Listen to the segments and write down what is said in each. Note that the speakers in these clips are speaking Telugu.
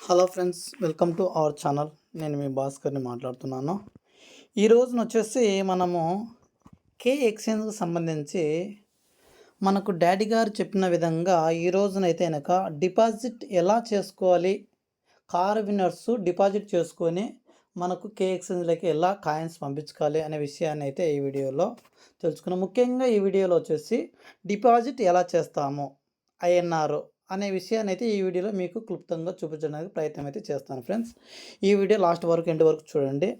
Hello friends welcome to our channel నేను మీ భాస్కర్ని మాట్లాడుతున్నాను. ఈ రోజున వచ్చేసి మనము కే ఎక్స్చేంజ్కి సంబంధించి మనకు డాడీ గారు చెప్పిన విధంగా ఈ రోజునైతే కనుక డిపాజిట్ ఎలా చేసుకోవాలి? కార్ విన్నర్స్ డిపాజిట్ చేసుకొని మనకు కే ఎక్స్చేంజ్లోకి ఎలా కాయిన్స్ పంపించుకోవాలి అనే విషయాన్ని అయితే ఈ వీడియోలో తెలుసుకున్నాం. ముఖ్యంగా ఈ వీడియోలో వచ్చేసి డిపాజిట్ ఎలా చేస్తాము? ఐఎన్ఆర్ అనే విషయాన్ని అయితే ఈ వీడియోలో మీకు క్లుప్తంగా చూపించడానికి ప్రయత్నం అయితే చేస్తాను ఫ్రెండ్స్. ఈ వీడియో లాస్ట్ వరకు ఎండ్ వరకు చూడండి.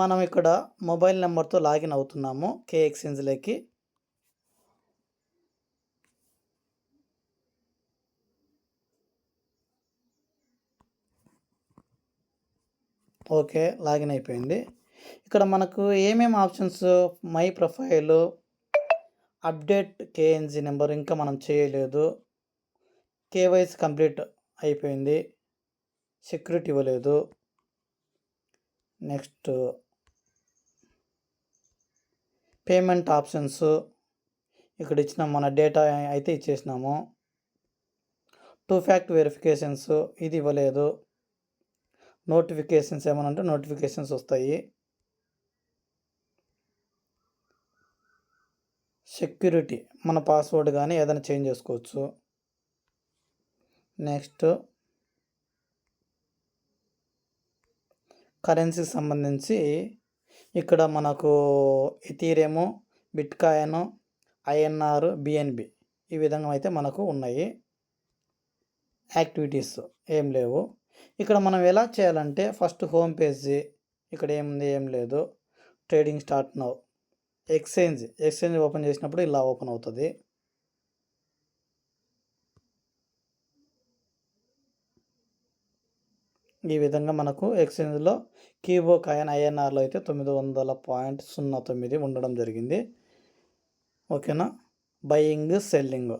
మనం ఇక్కడ మొబైల్ నెంబర్తో లాగిన్ అవుతున్నాము కే ఎక్స్చేంజ్లోకి ఓకే లాగిన్ అయిపోయింది. ఇక్కడ మనకు ఏమేమి options? My profile update KNG number ఇంకా మనం చేయలేదు. కేవైసీ కంప్లీట్ అయిపోయింది. సెక్యూరిటీ ఇవ్వలేదు. Next payment options. ఇక్కడ ఇచ్చిన మన డేటా అయితే ఇచ్చేసినాము. Two fact verifications. ఇది ఇవ్వలేదు. నోటిఫికేషన్స్ ఏమైనా అంటే నోటిఫికేషన్స్ వస్తాయి. సెక్యూరిటీ. మన పాస్వర్డ్ కానీ ఏదైనా చేంజ్ చేసుకోవచ్చు. నెక్స్ట్. కరెన్సీకి సంబంధించి ఇక్కడ మనకు ఎథీరియము బిట్కాయన్ ఐఎన్ఆర్ బిఎన్బి ఈ విధంగా అయితే మనకు ఉన్నాయి. యాక్టివిటీస్ ఏం లేవు. ఇక్కడ మనం ఎలా చేయాలంటే ఫస్ట్ హోమ్ పేజీ ఇక్కడ ఏముంది ఏం లేదు. Trading start now. Exchange exchange open చేసినప్పుడు ఇలా ఓపెన్ అవుతుంది. ఈ విధంగా మనకు ఎక్స్చేంజ్లో కీబో కాయన్ ఐఎన్ఆర్లో అయితే తొమ్మిది వందల పాయింట్ సున్నా తొమ్మిది ఉండడం జరిగింది. ఓకేనా? Buying selling.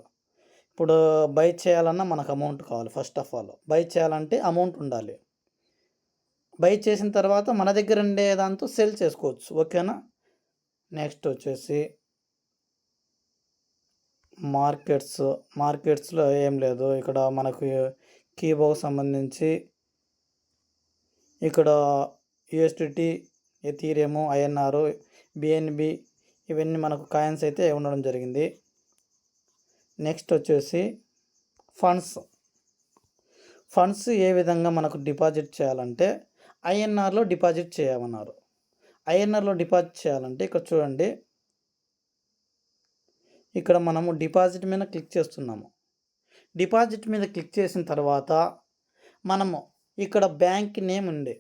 ఇప్పుడు బై చేయాలన్నా మనకు అమౌంట్ కావాలి ఫస్ట్ ఆఫ్ ఆల్. బై చేయాలంటే అమౌంట్ ఉండాలి. బై చేసిన తర్వాత మన దగ్గర ఉండే దాంతో సెల్ చేసుకోవచ్చు. ఓకేనా? నెక్స్ట్ వచ్చేసి మార్కెట్స్. మార్కెట్స్లో ఏం లేదు. ఇక్కడ మనకు కీబోకి సంబంధించి ఇక్కడ యూఎస్డిటీ ఎథీరియము ఐఎన్ఆర్ బిఎన్బి ఇవన్నీ మనకు కాయిన్స్ అయితే ఉండడం జరిగింది. నెక్స్ట్ వచ్చేసి ఫండ్స్. ఫండ్స్ ఏ విధంగా మనకు డిపాజిట్ చేయాలంటే ఐఎన్ఆర్లో డిపాజిట్ చేయమన్నారు. ఐఎన్ఆర్లో డిపాజిట్ చేయాలంటే ఇక్కడ చూడండి. ఇక్కడ మనము డిపాజిట్ మీద క్లిక్ చేస్తున్నాము. డిపాజిట్ మీద క్లిక్ చేసిన తర్వాత మనము ఇక్కడ బ్యాంక్ నేమ్ ఉంది.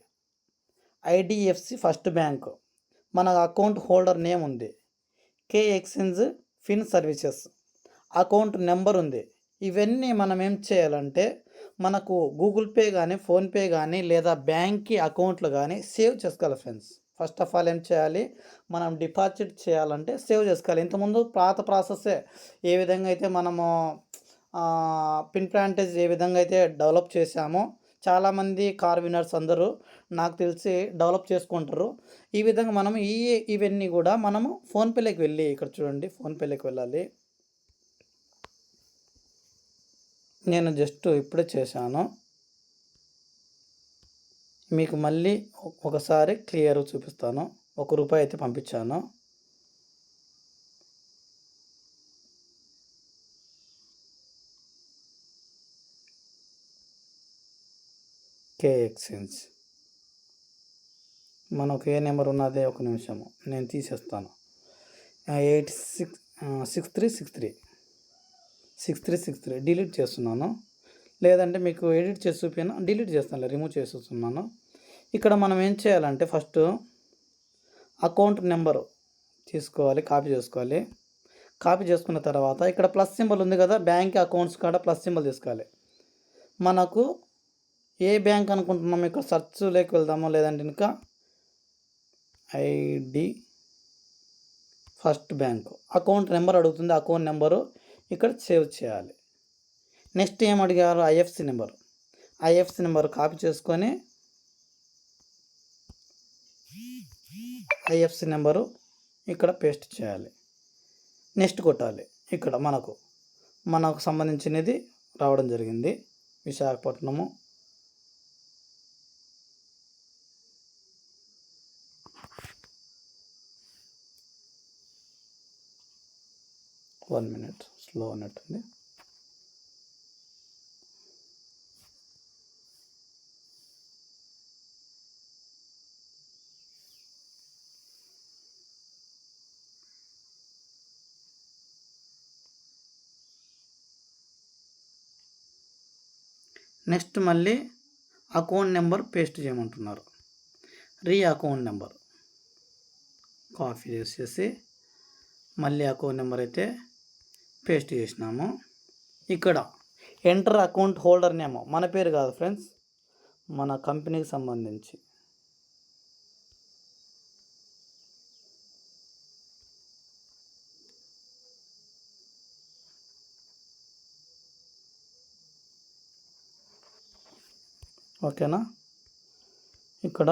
IDFC first bank. మన అకౌంట్ హోల్డర్ నేమ్ ఉంది. K exchange fin services. Account number ఉంది. ఇవన్నీ మనం ఏం చేయాలంటే మనకు గూగుల్ పే కానీ ఫోన్పే కానీ లేదా బ్యాంక్కి అకౌంట్లు కానీ సేవ్ చేసుకోవాలి ఫ్రెండ్స్. ఫస్ట్ ఆఫ్ ఆల్ ఏం చేయాలి? మనం డిపాజిట్ చేయాలంటే సేవ్ చేసుకోవాలి. ఇంతకుముందు పాత ప్రాసెస్సే ఏ విధంగా అయితే మనము పిన్ ప్లాంటేజ్ ఏ విధంగా అయితే డెవలప్ చేశామో చాలామంది కార్ వినర్స్ అందరూ నాకు తెలిసి డెవలప్ చేసుకుంటారు. ఈ విధంగా మనం ఈ ఇవన్నీ కూడా మనము ఫోన్పేలోకి వెళ్ళి ఇక్కడ చూడండి ఫోన్పేలోకి వెళ్ళాలి. నేను జస్ట్ ఇప్పుడే చేశాను. మీకు మళ్ళీ ఒకసారి క్లియర్ చూపిస్తాను. ఒక రూపాయి అయితే పంపించాను. K exchange. మనకు ఏ నెంబర్ ఉన్నదే ఒక నిమిషము. నేను తీసేస్తాను. Eight six six three six three. Six three six three. Delete చేస్తున్నాను. లేదంటే మీకు ఎడిట్ చేసి చూపినా డిలీట్ చేస్తాను రిమూవ్ చేస్తున్నాను. ఇక్కడ మనం ఏం చేయాలంటే ఫస్ట్ అకౌంట్ నెంబరు తీసుకోవాలి కాపీ చేసుకోవాలి. కాపీ చేసుకున్న తర్వాత ఇక్కడ ప్లస్ సింబల్ ఉంది కదా బ్యాంక్ అకౌంట్స్ కాడ ప్లస్ సింబల్ తీసుకోవాలి. మనకు ఏ బ్యాంక్ అనుకుంటున్నాము ఇక్కడ సర్చ్ లేక వెళ్దామో లేదంటే ఇంకా? ID first bank. Account number అడుగుతుంది. అకౌంట్ నెంబరు ఇక్కడ సేవ్ చేయాలి. నెక్స్ట్ ఏం అడిగారు? IFC number. IFC number copy చేసుకొని ఐఎఫ్సి నెంబరు ఇక్కడ పేస్ట్ చేయాలి. నెక్స్ట్ కొట్టాలి. ఇక్కడ మనకు మనకు సంబంధించినది రావడం జరిగింది. విశాఖపట్నము వన్ మినిట్ స్లో ఉన్నట్టుంది నెక్స్ట్ మళ్ళీ అకౌంట్ నెంబర్ పేస్ట్ చేయమంటున్నారు. Re account number. కాపీ చేసేసి మళ్ళీ అకౌంట్ నెంబర్ అయితే పేస్ట్ చేసినాము. ఇక్కడ ఎంటర్ అకౌంట్ హోల్డర్ నేమ్ మన పేరు కాదు ఫ్రెండ్స్ మన కంపెనీకి సంబంధించి. ఓకేనా? ఇక్కడ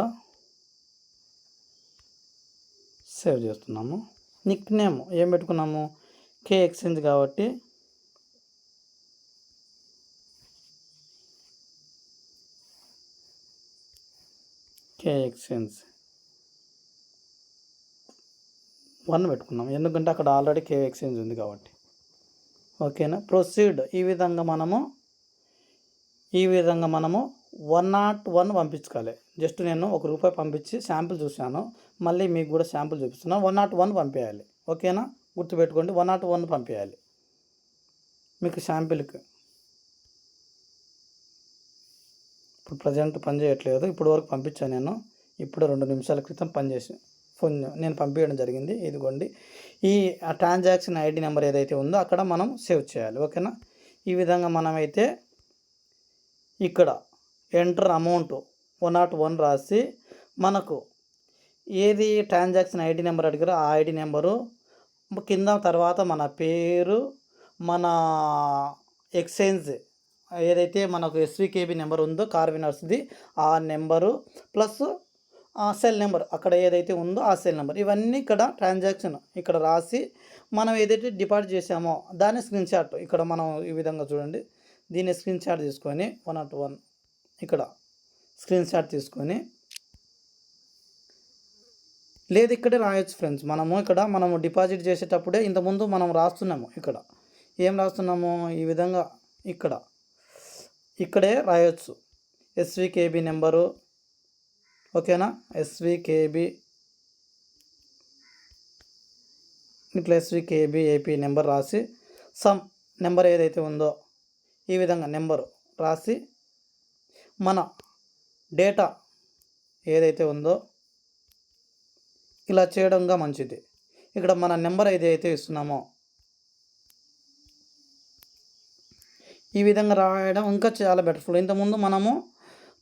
సేవ్ చేస్తున్నాము. నిక్ నేమ్ ఏం పెట్టుకున్నాము? కే ఎక్స్చేంజ్ కాబట్టి కే ఎక్స్చేంజ్ వన్ పెట్టుకున్నాం. ఎందుకంటే అక్కడ ఆల్రెడీ కే ఎక్స్చేంజ్ ఉంది కాబట్టి. ఓకేనా ప్రొసీడ్ ఈ విధంగా మనము ఈ విధంగా మనము వన్ నాట్ వన్ పంపించుకోవాలి. జస్ట్ నేను ఒక రూపాయి పంపించి శాంపుల్ చూశాను. మళ్ళీ మీకు కూడా శాంపుల్ చూపిస్తున్నాను వన్ నాట్ వన్ పంపించాలి ఓకేనా గుర్తుపెట్టుకోండి వన్ నాట్ వన్ పంపించాలి మీకు శాంపిల్కి. ఇప్పుడు ప్రజెంట్ పని చేయట్లేదు ఇప్పుడు వరకు పంపించాను నేను. ఇప్పుడు రెండు నిమిషాల క్రితం పనిచేసి ఫోన్ నేను పంపించడం జరిగింది. ఇదిగోండి. ఈ ట్రాన్సాక్షన్ ఐడి నెంబర్ ఏదైతే ఉందో అక్కడ మనం సేవ్ చేయాలి. ఓకేనా? ఈ విధంగా మనమైతే ఇక్కడ enter amount one not one రాసి మనకు ఏది ట్రాన్సాక్షన్ ఐడి నెంబర్ అడిగారో ఆ ఐడి నెంబరు కింద తర్వాత మన పేరు మన ఎక్స్చేంజ్ ఏదైతే మనకు ఎస్వికేబి నెంబర్ ఉందో కార్ వినర్స్ది ఆ నెంబరు ప్లస్ ఆ సెల్ నెంబర్ అక్కడ ఏదైతే ఉందో ఆ సెల్ నెంబర్. ఇవన్నీ ఇక్కడ ట్రాన్సాక్షన్ ఇక్కడ రాసి మనం ఏదైతే డిపాజిట్ చేసామో దాని స్క్రీన్ షాట్ ఇక్కడ మనం ఈ విధంగా చూడండి. దీన్ని స్క్రీన్ షాట్ తీసుకొని వన్ అట్ వన్ ఇక్కడ స్క్రీన్ షాట్ తీసుకొని లేదు ఇక్కడే రాయొచ్చు ఫ్రెండ్స్ మనము ఇక్కడ మనము డిపాజిట్ చేసేటప్పుడే ఇంతకుముందు మనం రాస్తున్నాము ఇక్కడ. ఏం రాస్తున్నాము? ఈ విధంగా ఇక్కడ. ఇక్కడే రాయొచ్చు. ఎస్వికేబి నెంబరు ఓకేనా? ఎస్వికేబి ఇట్లా ఎస్వికేబి ఏపీ నెంబర్ రాసి సమ్ నెంబర్ ఏదైతే ఉందో ఈ విధంగా నెంబరు రాసి మన డేటా ఏదైతే ఉందో ఇలా చేయడంగా మంచిది. ఇక్కడ మన నెంబర్ ఏదైతే ఇస్తున్నామో ఈ విధంగా రాయడం ఇంకా చాలా బెటర్ఫుల్ ఇంతకుముందు మనము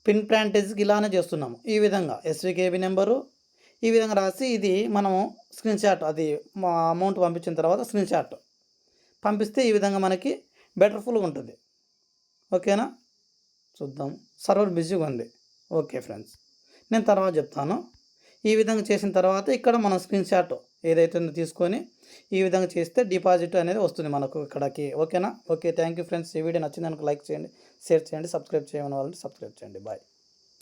పిన్ ప్లాంటేజ్కి ఇలానే చేస్తున్నాము. ఈ విధంగా ఎస్వికేబి నెంబరు ఈ విధంగా రాసి ఇది మనము స్క్రీన్ షాట్ అది మా అమౌంట్ పంపించిన తర్వాత స్క్రీన్ షాట్ పంపిస్తే ఈ విధంగా మనకి బెటర్ఫుల్గా ఉంటుంది. ఓకేనా చూద్దాం. సర్వర్ బిజీగా ఉంది. ఓకే ఫ్రెండ్స్ నేను తర్వాత చెప్తాను. ఈ విధంగా చేసిన తర్వాత ఇక్కడ మనం స్క్రీన్ షాట్ ఏదైతే ఉందో తీసుకొని ఈ విధంగా చేస్తే డిపాజిట్ అనేది వస్తుంది మనకు ఇక్కడికి. ఓకేనా? ఓకే థ్యాంక్ యూ ఫ్రెండ్స్ ఈ వీడియో నచ్చిందనుకో లైక్ చేయండి షేర్ చేయండి సబ్స్క్రైబ్ చేయమని వాళ్ళని సబ్స్క్రైబ్ చేయండి. బాయ్